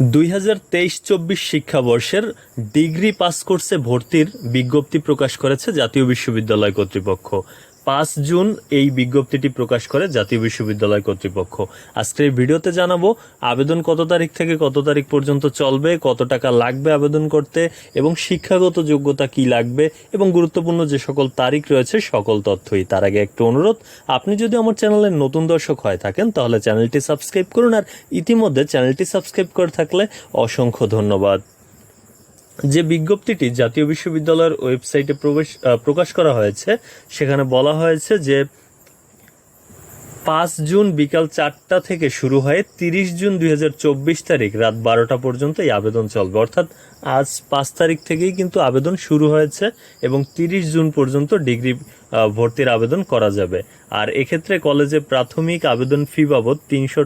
দুই হাজার তেইশ চব্বিশ শিক্ষাবর্ষের ডিগ্রি পাস কোর্সে ভর্তির বিজ্ঞপ্তি প্রকাশ করেছে জাতীয় বিশ্ববিদ্যালয় কর্তৃপক্ষ। পাঁচ জুন এই বিজ্ঞপ্তিটি প্রকাশ করে জাতীয় বিশ্ববিদ্যালয় কর্তৃপক্ষ। আজকের এই ভিডিওতে জানাব আবেদন কত তারিখ থেকে কত তারিখ পর্যন্ত চলবে, কত টাকা লাগবে আবেদন করতে এবং শিক্ষাগত যোগ্যতা কি লাগবে এবং গুরুত্বপূর্ণ যে সকল তারিখ রয়েছে সকল তথ্যই। তার আগে একটু অনুরোধ, আপনি যদি আমার চ্যানেলের নতুন দর্শক হয়ে থাকেন তাহলে চ্যানেলটি সাবস্ক্রাইব করুন আর ইতিমধ্যে চ্যানেলটি সাবস্ক্রাইব করে থাকলে অসংখ্য ধন্যবাদ। যে বিজ্ঞপ্তিটি জাতীয় বিশ্ববিদ্যালয়ের ওয়েবসাইটে প্রবেশ প্রকাশ করা হয়েছে, সেখানে বলা হয়েছে যে পাঁচ জুন বিকাল চারটা থেকে শুরু হয়ে তিরিশ জুন দুই হাজার চব্বিশ তারিখ রাত বারোটা পর্যন্ত এই আবেদন চলবে। অর্থাৎ আজ পাঁচ তারিখ থেকেই কিন্তু আবেদন শুরু হয়েছে এবং তিরিশ জুন পর্যন্ত ডিগ্রি ভর্তির আবেদন করা যাবে। আর এক্ষেত্রে কলেজে প্রাথমিক আবেদন ফি বাবদ তিনশো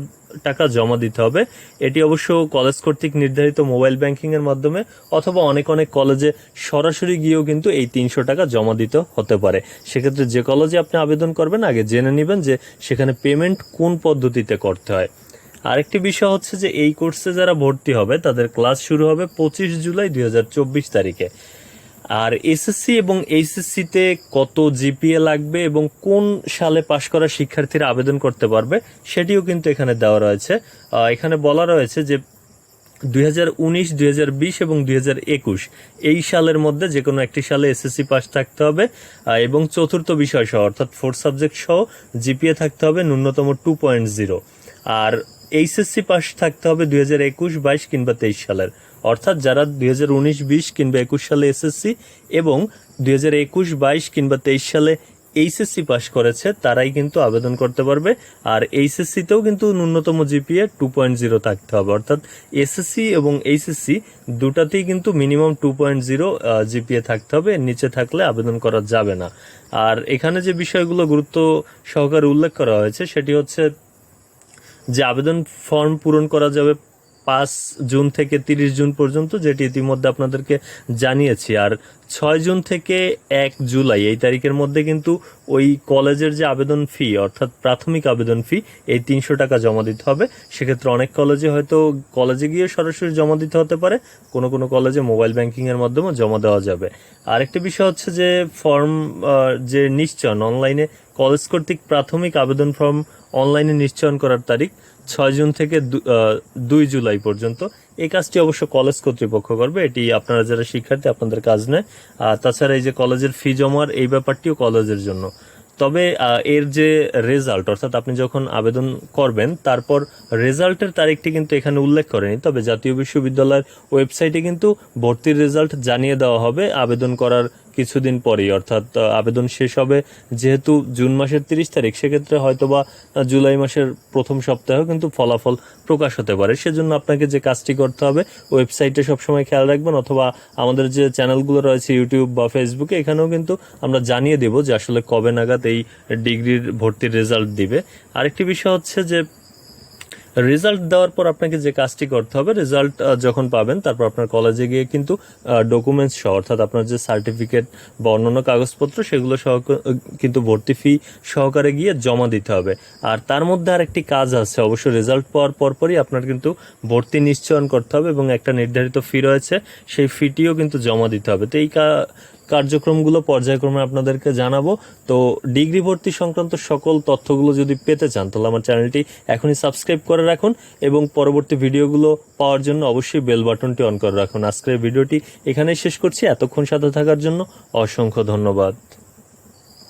টাকা জমা দিতে হবে। এটি অবশ্য কলেজ কর্তৃক নির্ধারিত মোবাইল ব্যাংকিং এর মাধ্যমে অথবা অনেক অনেক কলেজে সরাসরি গিয়েও কিন্তু এই তিনশো টাকা জমা দিতে হতে পারে। সেক্ষেত্রে যে কলেজে আপনি আবেদন করবেন, আগে জেনে নেবেন যে সেখানে পেমেন্ট কোন পদ্ধতিতে করতে হয়। আরেকটি বিষয় হচ্ছে যে এই কোর্সে যারা ভর্তি হবে, তাদের ক্লাস শুরু হবে পঁচিশ জুলাই দুই হাজার চব্বিশ তারিখে। আর এসএসসি এবং এইচএসসিতে কত জিপিএ লাগবে এবং কোন সালে পাশ করা শিক্ষার্থীরা আবেদন করতে পারবে, সেটিও কিন্তু এখানে দেওয়া রয়েছে। এখানে বলা রয়েছে যে দুই হাজার উনিশ, দুই হাজার বিশ এবং দুই হাজার একুশ, এই সালের মধ্যে যে কোনো একটি সালে এসএসসি পাস থাকতে হবে। এবং চতুর্থ বিষয় সহ, অর্থাৎ ফোর্থ সাবজেক্ট সহ জিপিএ থাকতে হবে ন্যূনতম টু পয়েন্ট জিরো আর এইচএসসি পাস থাকতে হবে দুই হাজার একুশ, বাইশ কিংবা তেইশ সালের। অর্থাৎ যারা দুই হাজার উনিশ, বিশ কিংবা একুশ সালে এসএসসি এবং দুই হাজার একুশ, বাইশ কিংবা তেইশ সালে এইচএসসি পাস করেছে, তারাই কিন্তু আবেদন করতে পারবে। আর এইচএসসিতেও কিন্তু ন্যূনতম জিপিএ টু পয়েন্ট জিরো থাকতে হবে। অর্থাৎ এসএসসি এবং এইচএসসি দুটাতেই কিন্তু minimum two point zero GPA থাকতে হবে। নিচে থাকলে আবেদন করা যাবে না। আর এখানে যে বিষয়গুলো গুরুত্ব সহকারে উল্লেখ করা হয়েছে, সেটি হচ্ছে যে আবেদন ফর্ম পূরণ করা যাবে পাঁচ জুন থেকে তিরিশ জুন পর্যন্ত, যেটি ইতিমধ্যে আপনাদেরকে জানিয়েছি। আর ছয় জুন থেকে এক জুলাই, এই তারিখের মধ্যে কিন্তু ওই কলেজের যে আবেদন ফি অর্থাৎ প্রাথমিক আবেদন ফি এই তিনশো টাকা জমা দিতে হবে। সেক্ষেত্রে অনেক কলেজে হয়তো কলেজে গিয়ে সরাসরি জমা দিতে হতে পারে, কোনো কোনো কলেজে মোবাইল ব্যাংকিং এর মাধ্যমে জমা দেওয়া যাবে। আরেকটি বিষয় হচ্ছে যে ফর্ম যে নিশ্চয়ন অনলাইনে কলেজ কর্তৃক প্রাথমিক আবেদন ফর্ম অনলাইনে নিশ্চয়ন করার তারিখ ছয় জুন থেকে দুই জুলাই পর্যন্ত। এই কাজটি অবশ্য কলেজ কর্তৃপক্ষ করবে, এটি আপনারা যারা শিক্ষার্থী আপনাদের কাজ নয়। আর তাছাড়া এই যে কলেজের ফি জমার এই ব্যাপারটিও কলেজের জন্য। তবে এর যে রেজাল্ট, অর্থাৎ আপনি যখন আবেদন করবেন, তারপর রেজাল্টের তারিখটি কিন্তু এখানে উল্লেখ করেনি। তবে জাতীয় বিশ্ববিদ্যালয়ের ওয়েবসাইটে কিন্তু ভর্তির রেজাল্ট জানিয়ে দেওয়া হবে। আবেদন করার কিছুদিন পরেই অর্থাৎ আবেদন শেষ হবে যেহেতু জুন মাসের তিরিশ তারিখ সেক্ষেত্রে হয়তোবা আহ, জুলাই মাসের প্রথম সপ্তাহেও কিন্তু ফলাফল প্রকাশ হতে পারে। সেজন্য আপনাকে যে কাজটি করতে হবে ওয়েবসাইটে সবসময় খেয়াল রাখবেন অথবা আমাদের যে চ্যানেলগুলো রয়েছে ইউটিউব বা ফেসবুকে এখানেও কিন্তু আমরা জানিয়ে দেব যে আসলে কবে নাগাদ এই ডিগ্রির ভর্তির রেজাল্ট দিবে। আরেকটি বিষয় হচ্ছে যে রেজাল্ট দেওয়ার পর আপনাকে যে কাজটি করতে হবে রেজাল্ট যখন পাবেন, তারপর আপনার কলেজে গিয়ে কিন্তু ডকুমেন্টস সহ, অর্থাৎ আপনার যে সার্টিফিকেট বা অন্যান্য কাগজপত্র, সেগুলো সহ কিন্তু ভর্তি ফি সহকারে গিয়ে জমা দিতে হবে। আর তার মধ্যে আর একটি কাজ আছে অবশ্য রেজাল্ট পাওয়ার পরপরই আপনার কিন্তু ভর্তি নিশ্চয়ন করতে হবে এবং একটা নির্ধারিত ফি রয়েছে, সেই ফিটিও কিন্তু জমা দিতে হবে। তো এই কার্যক্রমগুলো পর্যায়ক্রমে আপনাদেরকে জানাব। তো ডিগ্রি ভর্তি সংক্রান্ত সকল তথ্যগুলো যদি পেতে চান, তাহলে আমার চ্যানেলটি এখনই সাবস্ক্রাইব করে রাখুন এবং পরবর্তী ভিডিওগুলো পাওয়ার জন্য অবশ্যই বেল বাটনটি অন করে রাখুন। আজকের ভিডিওটি এখানেই শেষ করছি। এতক্ষণ সাথে থাকার জন্য অসংখ্য ধন্যবাদ।